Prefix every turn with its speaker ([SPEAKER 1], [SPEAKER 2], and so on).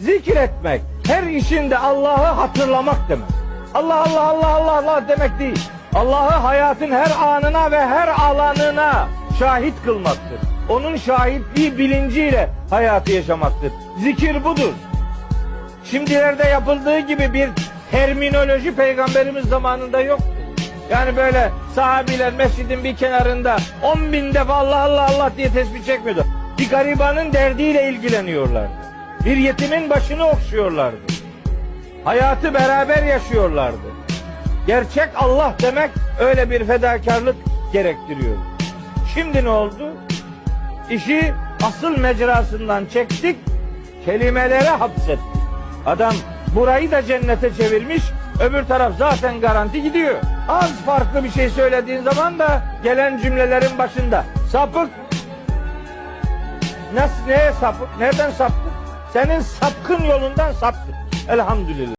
[SPEAKER 1] Zikretmek, her işinde Allah'ı hatırlamak demek. Allah Allah Allah Allah Allah demek değil. Allah'ı hayatın her anına ve her alanına şahit kılmaktır. Onun şahitliği bilinciyle hayatı yaşamaktır. Zikir budur. Şimdilerde yapıldığı gibi bir terminoloji peygamberimiz zamanında yok. Yani böyle sahabiler mescidin bir kenarında 10 bin defa Allah Allah Allah diye tesbih çekmiyordu. Bir garibanın derdiyle ilgileniyorlardı. Bir yetimin başını okşuyorlardı. Hayatı beraber yaşıyorlardı. Gerçek Allah demek öyle bir fedakarlık gerektiriyor. Şimdi ne oldu? İşi asıl mecrasından çektik, kelimelere hapsettik. Adam burayı da cennete çevirmiş, öbür taraf zaten garanti gidiyor. Az farklı bir şey söylediğin zaman da gelen cümlelerin başında sapık. Nasıl, neye sapık? Nereden saptık? Senin sapkın yolundan saptık. Elhamdülillah.